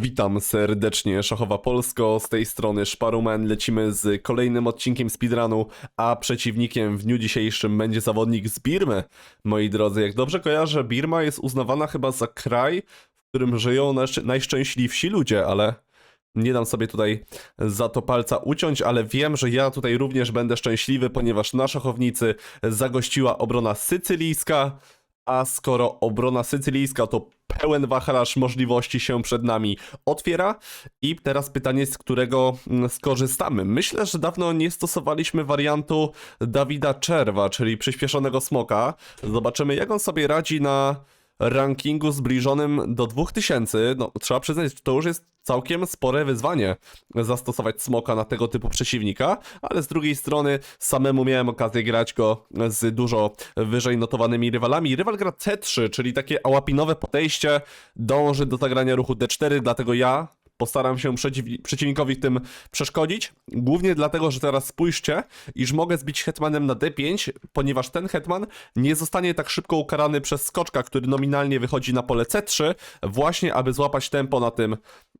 Witam serdecznie, Szachowa Polsko, z tej strony Szparumen. Lecimy z kolejnym odcinkiem speedrunu, a przeciwnikiem w dniu dzisiejszym będzie zawodnik z Birmy. Moi drodzy, jak dobrze kojarzę, Birma jest uznawana chyba za kraj, w którym żyją najszczę- najszczęśliwsi ludzie, ale nie dam sobie tutaj za to palca uciąć, ale wiem, że ja tutaj również będę szczęśliwy, ponieważ na szachownicy zagościła obrona sycylijska, a skoro obrona sycylijska to pełen wachlarz możliwości się przed nami otwiera i teraz pytanie, z którego mm, skorzystamy. Myślę, że dawno nie stosowaliśmy wariantu Dawida Czerwa, czyli przyspieszonego smoka. Zobaczymy, jak on sobie radzi na rankingu zbliżonym do 2000. No, trzeba przyznać, że to już jest całkiem spore wyzwanie zastosować smoka na tego typu przeciwnika, ale z drugiej strony samemu miałem okazję grać go z dużo wyżej notowanymi rywalami. Rywal gra C3, czyli takie ałapinowe podejście, dąży do zagrania ruchu D4, dlatego ja postaram się przeciw, przeciwnikowi tym przeszkodzić. Głównie dlatego, że teraz spójrzcie, iż mogę zbić hetmanem na D5, ponieważ ten hetman nie zostanie tak szybko ukarany przez skoczka, który nominalnie wychodzi na pole C3, właśnie aby złapać tempo na tym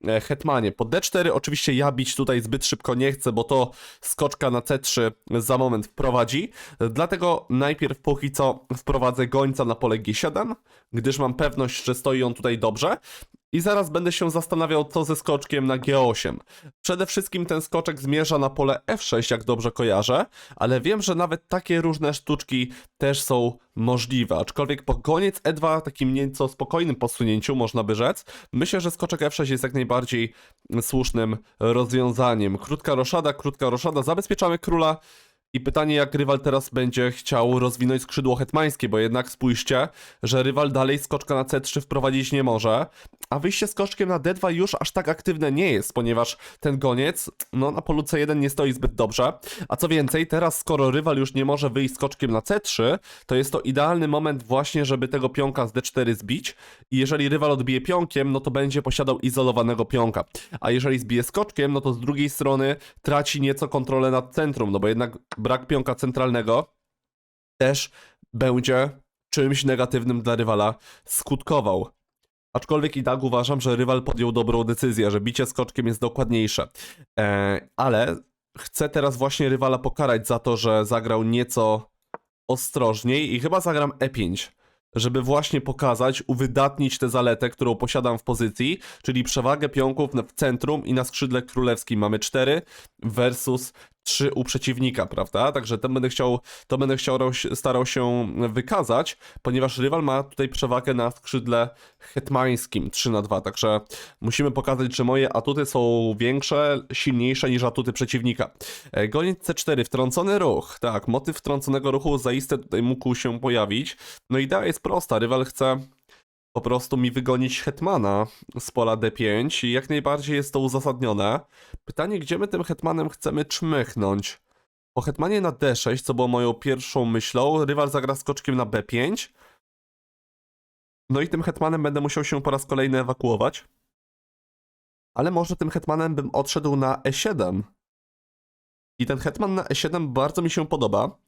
e, hetmanie. Po D4 oczywiście ja bić tutaj zbyt szybko nie chcę, bo to skoczka na C3 za moment wprowadzi. Dlatego najpierw póki co wprowadzę gońca na pole G7, gdyż mam pewność, że stoi on tutaj dobrze. I zaraz będę się zastanawiał, co ze skoczkiem na G8. Przede wszystkim ten skoczek zmierza na pole F6, jak dobrze kojarzę, ale wiem, że nawet takie różne sztuczki też są możliwe. Aczkolwiek po goniec E2, takim nieco spokojnym posunięciu, można by rzec, myślę, że skoczek F6 jest jak najbardziej słusznym rozwiązaniem. Krótka roszada, krótka roszada, zabezpieczamy króla. I pytanie, jak rywal teraz będzie chciał rozwinąć skrzydło hetmańskie, bo jednak spójrzcie, że rywal dalej skoczka na C3 wprowadzić nie może, a wyjście skoczkiem na D2 już aż tak aktywne nie jest, ponieważ ten goniec, no na polu C1 nie stoi zbyt dobrze, a co więcej, teraz skoro rywal już nie może wyjść skoczkiem na C3, to jest to idealny moment właśnie, żeby tego pionka z D4 zbić. I jeżeli rywal odbije pionkiem, no to będzie posiadał izolowanego pionka, a jeżeli zbije skoczkiem, no to z drugiej strony traci nieco kontrolę nad centrum, no bo jednak brak pionka centralnego też będzie czymś negatywnym dla rywala skutkował. Aczkolwiek i tak uważam, że rywal podjął dobrą decyzję, że bicie skoczkiem jest dokładniejsze. E, ale chcę teraz właśnie rywala pokarać za to, że zagrał nieco ostrożniej i chyba zagram E5, żeby właśnie pokazać, uwydatnić tę zaletę, którą posiadam w pozycji, czyli przewagę pionków w centrum i na skrzydle królewskim mamy 4 versus 3 u przeciwnika, prawda? Także to będę chciał, to będę chciał starał się wykazać, ponieważ rywal ma tutaj przewagę na skrzydle hetmańskim 3 na 2, także musimy pokazać, że moje atuty są większe, silniejsze niż atuty przeciwnika. E, Goniec C4, wtrącony ruch. Tak, motyw wtrąconego ruchu zaiste tutaj mógł się pojawić. No idea jest prosta, rywal chce po prostu mi wygonić hetmana z pola D5 i jak najbardziej jest to uzasadnione. Pytanie, gdzie my tym hetmanem chcemy czmychnąć? Po hetmanie na D6, co było moją pierwszą myślą, rywal zagra skoczkiem na B5. No i tym hetmanem będę musiał się po raz kolejny ewakuować. Ale może tym hetmanem bym odszedł na E7. I ten hetman na E7 bardzo mi się podoba.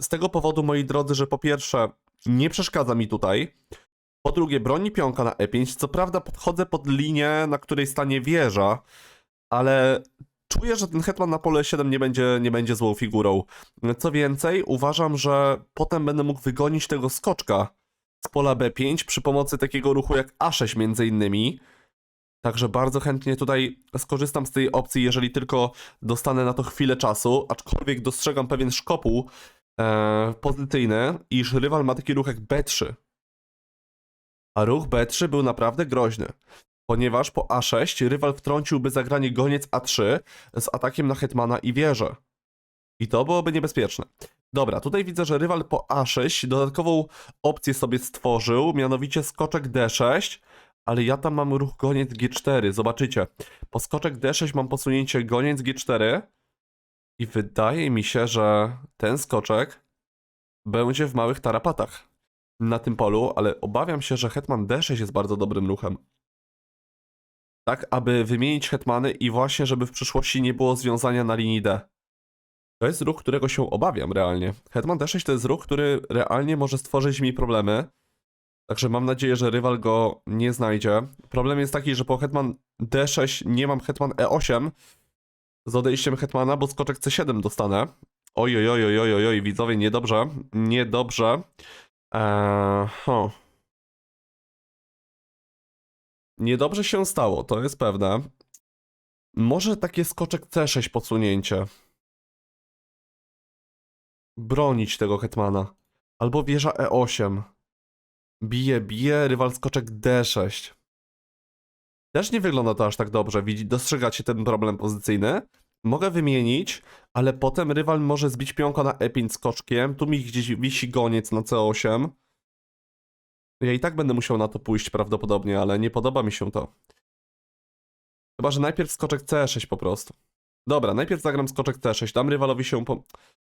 Z tego powodu, moi drodzy, że po pierwsze nie przeszkadza mi tutaj. Po drugie, broni pionka na E5. Co prawda podchodzę pod linię, na której stanie wieża, ale czuję, że ten hetman na pole 7 nie będzie, nie będzie złą figurą. Co więcej, uważam, że potem będę mógł wygonić tego skoczka z pola B5 przy pomocy takiego ruchu jak A6 między innymi. Także bardzo chętnie tutaj skorzystam z tej opcji, jeżeli tylko dostanę na to chwilę czasu, aczkolwiek dostrzegam pewien szkopuł e, pozycyjny, iż rywal ma taki ruch jak B3. A ruch B3 był naprawdę groźny, ponieważ po A6 rywal wtrąciłby zagranie goniec A3 z atakiem na hetmana i wieżę. I to byłoby niebezpieczne. Dobra, tutaj widzę, że rywal po A6 dodatkową opcję sobie stworzył, mianowicie skoczek D6, ale ja tam mam ruch goniec G4, zobaczycie. Po skoczek D6 mam posunięcie goniec G4 i wydaje mi się, że ten skoczek będzie w małych tarapatach na tym polu, ale obawiam się, że hetman D6 jest bardzo dobrym ruchem. Tak, aby wymienić hetmany i właśnie, żeby w przyszłości nie było związania na linii D. To jest ruch, którego się obawiam realnie. Hetman D6 to jest ruch, który realnie może stworzyć mi problemy. Także mam nadzieję, że rywal go nie znajdzie. Problem jest taki, że po hetman D6 nie mam hetman E8 z odejściem hetmana, bo skoczek C7 dostanę. Oj, oj, oj, oj, oj, oj, widzowie, niedobrze, niedobrze. Eee. Niedobrze się stało, to jest pewne. Może takie skoczek C6 podsunięcie. Bronić tego hetmana. Albo wieża E8. Bije, bije, rywal skoczek D6. Też nie wygląda to aż tak dobrze. Widzi, dostrzegacie ten problem pozycyjny? Mogę wymienić, ale potem rywal może zbić pionka na E5 skoczkiem. Tu mi gdzieś wisi goniec na C8. Ja i tak będę musiał na to pójść prawdopodobnie, ale nie podoba mi się to. Chyba, że najpierw skoczek C6 po prostu. Dobra, najpierw zagram skoczek C6. Dam rywalowi się po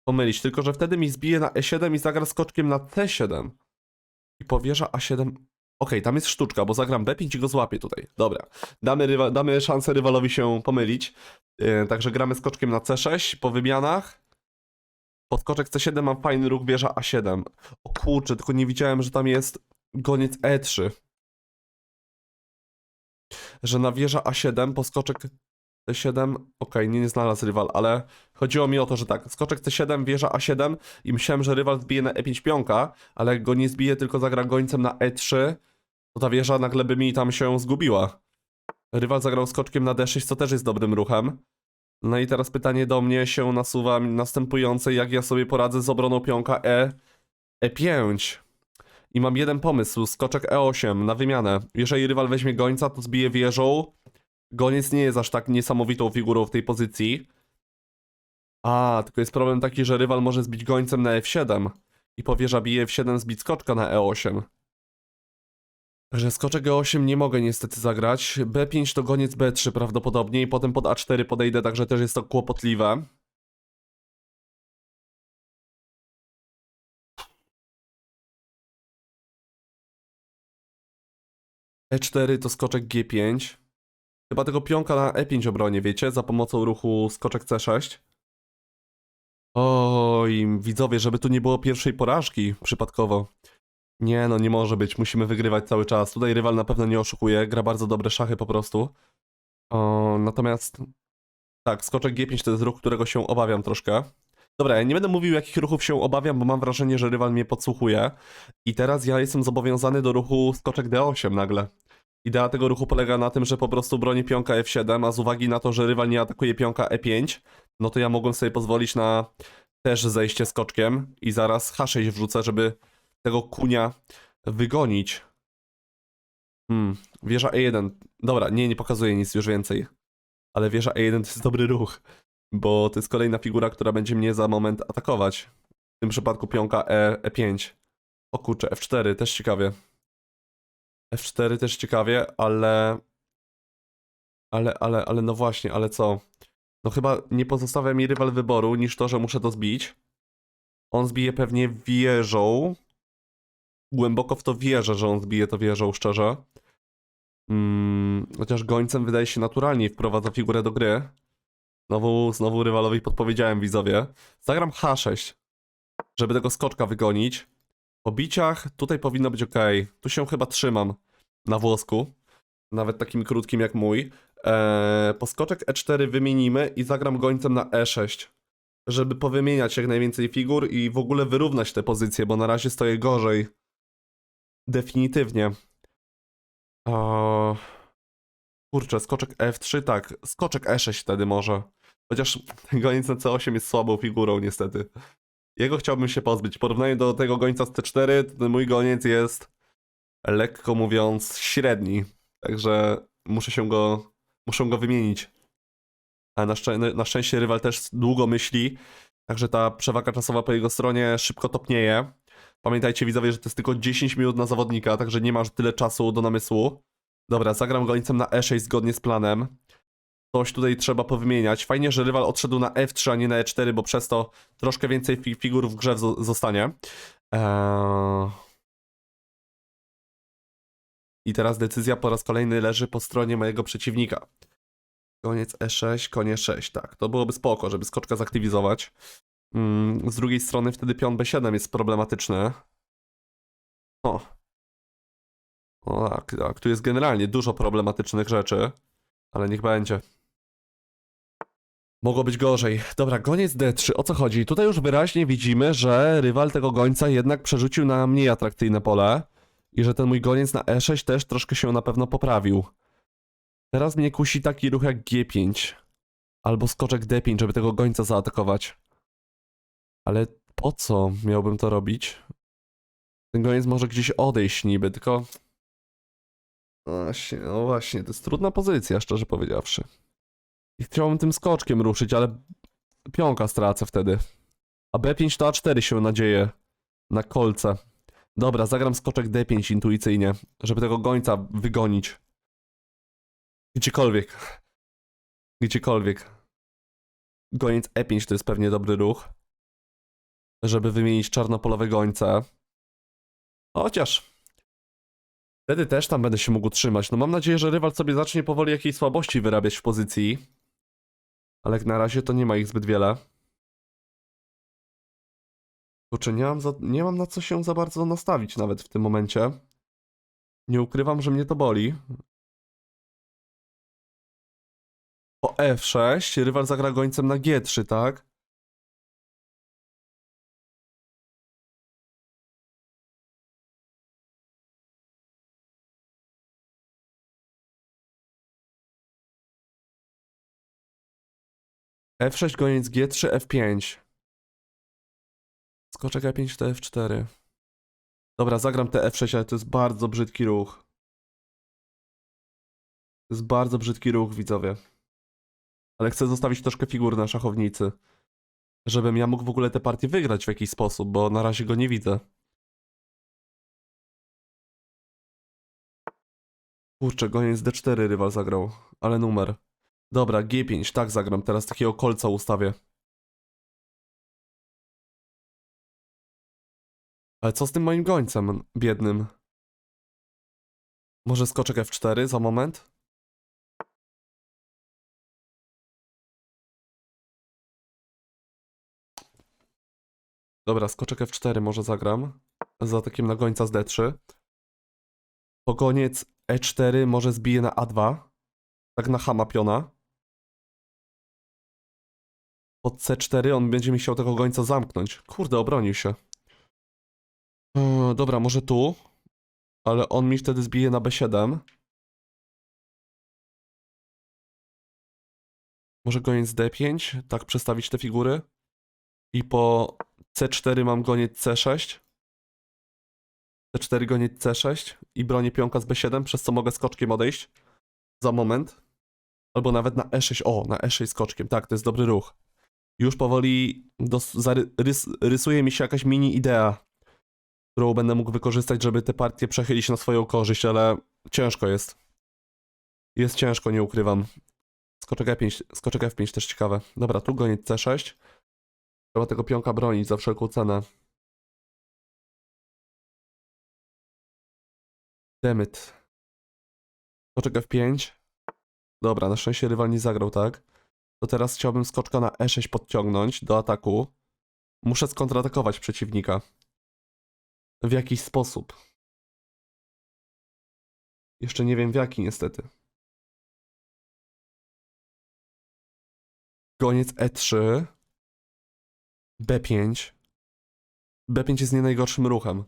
pomylić, tylko że wtedy mi zbije na E7 i zagra skoczkiem na C7. I powierza A7. Okej, tam jest sztuczka, bo zagram B5 i go złapię tutaj. Dobra. Damy, rywa- damy szansę rywalowi się pomylić. Yy, także gramy skoczkiem na C6 po wymianach. Pod skoczek C7 mam fajny ruch wieża A7. O kurczę, tylko nie widziałem, że tam jest goniec E3. Że na wieża A7 po skoczek C7, okej, nie, nie znalazł rywal, ale chodziło mi o to, że tak, skoczek C7, wieża A7 i myślałem, że rywal zbije na E5 pionka, ale jak go nie zbije, tylko zagra gońcem na E3, to ta wieża nagle by mi tam się zgubiła. Rywal zagrał skoczkiem na D6, co też jest dobrym ruchem. No i teraz pytanie do mnie się nasuwa następujące, jak ja sobie poradzę z obroną pionka E, E5. I mam jeden pomysł, skoczek E8 na wymianę. Jeżeli rywal weźmie gońca, to zbije wieżą. Goniec nie jest aż tak niesamowitą figurą w tej pozycji. A, tylko jest problem taki, że rywal może zbić gońcem na F7 i powierza bije F7 zbić skoczka na E8. Także skoczek E8 nie mogę niestety zagrać. B5 to goniec B3 prawdopodobnie i potem pod A4 podejdę, także też jest to kłopotliwe. E4 E to skoczek G5. Chyba tego pionka na E5 obronie, wiecie? Za pomocą ruchu skoczek C6. Oj, widzowie, żeby tu nie było pierwszej porażki przypadkowo. Nie no, nie może być, musimy wygrywać cały czas. Tutaj rywal na pewno nie oszukuje, gra bardzo dobre szachy po prostu. O, natomiast tak, skoczek G5 to jest ruch, którego się obawiam troszkę. Dobra, ja nie będę mówił jakich ruchów się obawiam, bo mam wrażenie, że rywal mnie podsłuchuje. I teraz ja jestem zobowiązany do ruchu skoczek D8 nagle. Idea tego ruchu polega na tym, że po prostu broni pionka F7, a z uwagi na to, że rywal nie atakuje pionka E5, no to ja mogłem sobie pozwolić na też zejście skoczkiem i zaraz H6 wrzucę, żeby tego kunia wygonić. Hmm, wieża E1. Dobra, nie, nie pokazuje nic już więcej. Ale wieża E1 to jest dobry ruch, bo to jest kolejna figura, która będzie mnie za moment atakować. W tym przypadku pionka E, E5. O kurczę, F4 też ciekawie. F4 też ciekawie, ale... Ale, ale, ale no właśnie, ale co? No chyba nie pozostawia mi rywal wyboru niż to, że muszę to zbić. On zbije pewnie wieżą. Głęboko w to wierzę, że on zbije to wieżą, szczerze. Mm, chociaż gońcem wydaje się naturalnie wprowadza figurę do gry. Znowu, znowu rywalowi podpowiedziałem widzowie. Zagram H6, żeby tego skoczka wygonić. Po biciach tutaj powinno być ok. Tu się chyba trzymam na włosku. Nawet takim krótkim jak mój. Eee, po skoczek E4 wymienimy i zagram gońcem na E6. Żeby powymieniać jak najwięcej figur i w ogóle wyrównać te pozycje, bo na razie stoję gorzej. Definitywnie. Eee, kurczę, skoczek F3, tak. Skoczek E6 wtedy może. Chociaż goniec na C8 jest słabą figurą niestety. Jego chciałbym się pozbyć. W porównaniu do tego gońca z T4, to ten mój goniec jest lekko mówiąc średni. Także muszę się go, muszę go wymienić. A na, szczę- na szczęście rywal też długo myśli, także ta przewaga czasowa po jego stronie szybko topnieje. Pamiętajcie widzowie, że to jest tylko 10 minut na zawodnika, także nie masz tyle czasu do namysłu. Dobra, zagram gońcem na E6 zgodnie z planem. Coś tutaj trzeba powymieniać. Fajnie, że rywal odszedł na F3, a nie na E4, bo przez to troszkę więcej fi figur w grze zo- zostanie. Eee... I teraz decyzja po raz kolejny leży po stronie mojego przeciwnika. Koniec E6, konie 6, tak. To byłoby spoko, żeby skoczka zaktywizować. Mm, z drugiej strony wtedy pion B7 jest problematyczny. O. O, tak, tak. Tu jest generalnie dużo problematycznych rzeczy, ale niech będzie. Mogło być gorzej. Dobra, goniec D3, o co chodzi? Tutaj już wyraźnie widzimy, że rywal tego gońca jednak przerzucił na mniej atrakcyjne pole i że ten mój goniec na E6 też troszkę się na pewno poprawił. Teraz mnie kusi taki ruch jak G5 albo skoczek D5, żeby tego gońca zaatakować. Ale po co miałbym to robić? Ten goniec może gdzieś odejść niby, tylko... Właśnie, no właśnie, to jest trudna pozycja, szczerze powiedziawszy. I chciałbym tym skoczkiem ruszyć, ale pionka stracę wtedy. A B5 to A4 się nadzieje na kolce. Dobra, zagram skoczek D5 intuicyjnie, żeby tego gońca wygonić. Gdziekolwiek. Gdziekolwiek. Goniec E5 to jest pewnie dobry ruch. Żeby wymienić czarnopolowe gońce. Chociaż. Wtedy też tam będę się mógł trzymać. No mam nadzieję, że rywal sobie zacznie powoli jakiejś słabości wyrabiać w pozycji. Ale jak na razie to nie ma ich zbyt wiele. Kurczę, nie mam, za, nie mam na co się za bardzo nastawić nawet w tym momencie. Nie ukrywam, że mnie to boli. Po F6 rywal zagra gońcem na G3, tak? F6 goniec G3, F5. Skoczek E5 to F4. Dobra, zagram te F6, ale to jest bardzo brzydki ruch. To jest bardzo brzydki ruch, widzowie. Ale chcę zostawić troszkę figur na szachownicy. Żebym ja mógł w ogóle tę partię wygrać w jakiś sposób, bo na razie go nie widzę. Kurczę, goniec D4 rywal zagrał, ale numer. Dobra, G5, tak zagram, teraz takiego kolca ustawię. Ale co z tym moim gońcem biednym? Może skoczek F4 za moment? Dobra, skoczek F4 może zagram. Za takim na gońca z D3. Pogoniec E4 może zbije na A2. Tak na hama piona. Pod C4 on będzie mi chciał tego gońca zamknąć. Kurde, obronił się. Yy, dobra, może tu. Ale on mi wtedy zbije na B7. Może goniec D5, tak przestawić te figury. I po C4 mam goniec C6. C4 goniec C6 i bronię pionka z B7, przez co mogę skoczkiem odejść. Za moment. Albo nawet na E6. O, na E6 skoczkiem. Tak, to jest dobry ruch. Już powoli rys- rysuje mi się jakaś mini idea, którą będę mógł wykorzystać, żeby te partie przechylić na swoją korzyść, ale ciężko jest. Jest ciężko, nie ukrywam. Skoczek E5, skoczek F5 też ciekawe. Dobra, tu goniec C6. Trzeba tego pionka bronić za wszelką cenę. Demyt. Skoczek F5. Dobra, na szczęście rywal nie zagrał, tak? To teraz chciałbym skoczka na E6 podciągnąć do ataku. Muszę skontratakować przeciwnika. W jakiś sposób. Jeszcze nie wiem w jaki niestety. Goniec E3. B5. B5 jest nie najgorszym ruchem.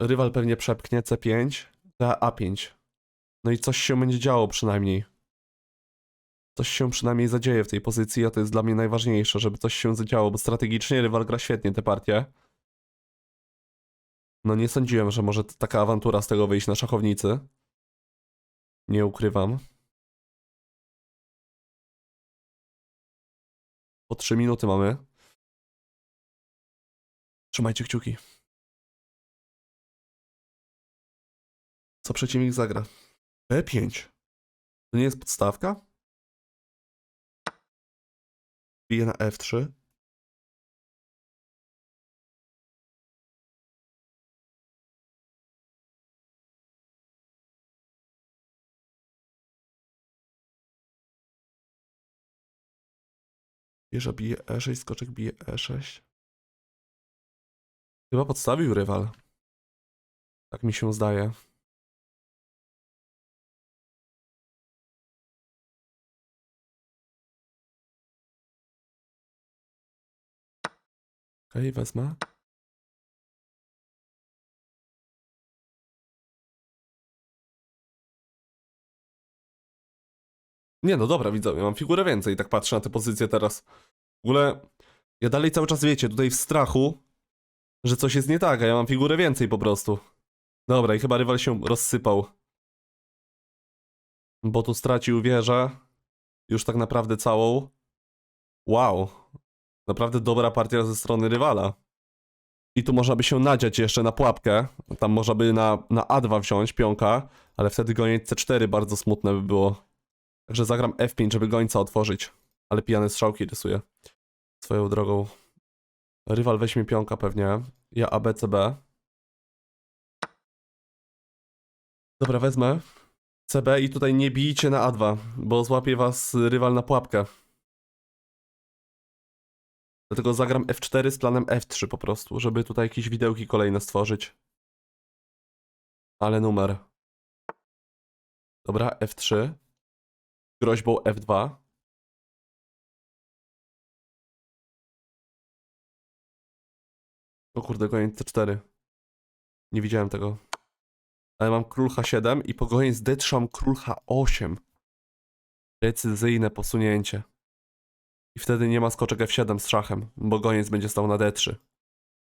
Rywal pewnie przepchnie C5, to A5. No i coś się będzie działo przynajmniej. Coś się przynajmniej zadzieje w tej pozycji, a to jest dla mnie najważniejsze, żeby coś się zadziało, bo strategicznie rywal gra świetnie tę partię. No nie sądziłem, że może taka awantura z tego wyjść na szachownicy. Nie ukrywam. Po 3 minuty mamy. Trzymajcie kciuki. Co przeciwnik zagra? B5. To nie jest podstawka? Bije na F3. Wieża bije E6, skoczek bije E6. Chyba podstawił rywal. Tak mi się zdaje. Okej, okay, wezmę. Nie no dobra, widzowie, mam figurę więcej, tak patrzę na tę pozycję teraz. W ogóle, ja dalej cały czas, wiecie, tutaj w strachu, że coś jest nie tak, a ja mam figurę więcej po prostu. Dobra, i chyba rywal się rozsypał. Bo tu stracił wieżę. Już tak naprawdę całą. Wow. Naprawdę dobra partia ze strony rywala. I tu można by się nadziać jeszcze na pułapkę. Tam można by na, na A2 wziąć pionka, ale wtedy goniec C4 bardzo smutne by było. Także zagram F5, żeby gońca otworzyć. Ale pijane strzałki rysuje. Swoją drogą. Rywal weźmie pionka pewnie. Ja A, B, C, B. Dobra, wezmę. CB i tutaj nie bijcie na A2, bo złapie was rywal na pułapkę. Dlatego zagram F4 z planem F3 po prostu, żeby tutaj jakieś widełki kolejne stworzyć. Ale numer. Dobra, F3. Groźbą F2. O kurde, goniec C4. Nie widziałem tego. Ale mam król H7 i po goniec D3 mam król H8. Decyzyjne posunięcie. I wtedy nie ma skoczek F7 z szachem, bo goniec będzie stał na D3.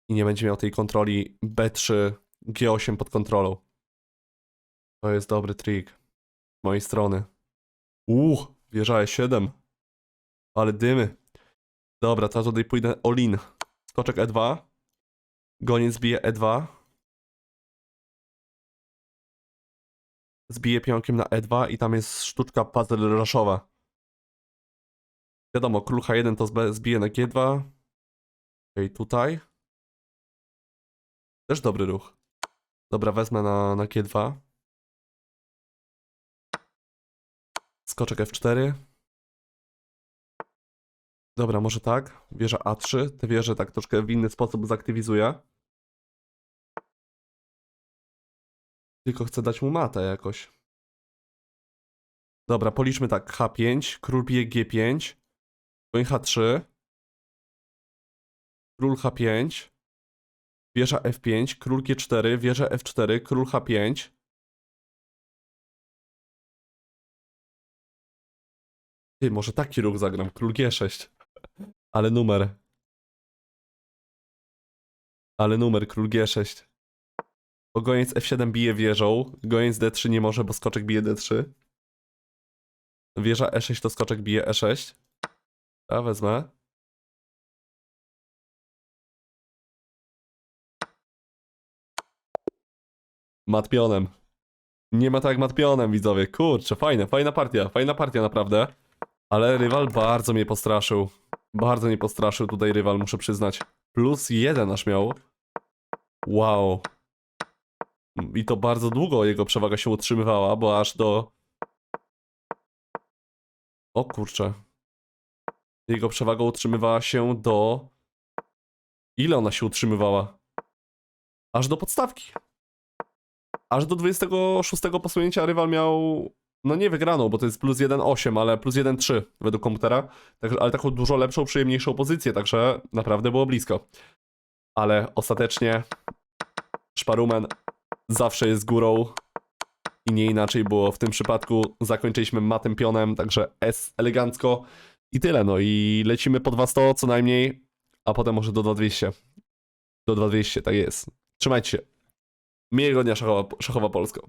I nie będzie miał tej kontroli B3, G8 pod kontrolą. To jest dobry trik. Z mojej strony. Uuu, wieża E7. Ale dymy. Dobra, teraz tutaj pójdę all-in. Skoczek E2. Goniec bije E2. Zbije pionkiem na E2 i tam jest sztuczka puzzle rushowa. Wiadomo, król H1 to zbije na G2. Okej, tutaj. Też dobry ruch. Dobra, wezmę na, na G2. Skoczek F4. Dobra, może tak. Wieża A3. Te wieże tak troszkę w inny sposób zaktywizuję. Tylko chcę dać mu matę jakoś. Dobra, policzmy tak. H5, król bije G5, koń H3, król H5, wieża F5, król G4, wieża F4, król H5. Ty, może taki ruch zagram, król G6. Ale numer. Ale numer, król G6. Bo goniec F7 bije wieżą, goniec D3 nie może, bo skoczek bije D3. Wieża E6 to skoczek bije E6. Ja wezmę. Matpionem. Nie ma tak jak matpionem, widzowie. Kurczę, fajne, fajna partia, fajna partia naprawdę. Ale rywal bardzo mnie postraszył. Bardzo mnie postraszył tutaj rywal, muszę przyznać. Plus jeden aż miał. Wow. I to bardzo długo jego przewaga się utrzymywała, bo aż do. O kurczę. Jego przewaga utrzymywała się do. Ile ona się utrzymywała? Aż do podstawki. Aż do 26 posunięcia rywal miał. No nie wygraną, bo to jest plus 1,8, ale plus 1,3 według komputera. Także, ale taką dużo lepszą, przyjemniejszą pozycję, także naprawdę było blisko. Ale ostatecznie Szparumen zawsze jest górą i nie inaczej było w tym przypadku. Zakończyliśmy matem pionem, także S elegancko i tyle. No i lecimy po 200 co najmniej, a potem może do 2200. Do 2200, tak jest. Trzymajcie się. Miłego dnia szachowa, szachowa Polsko.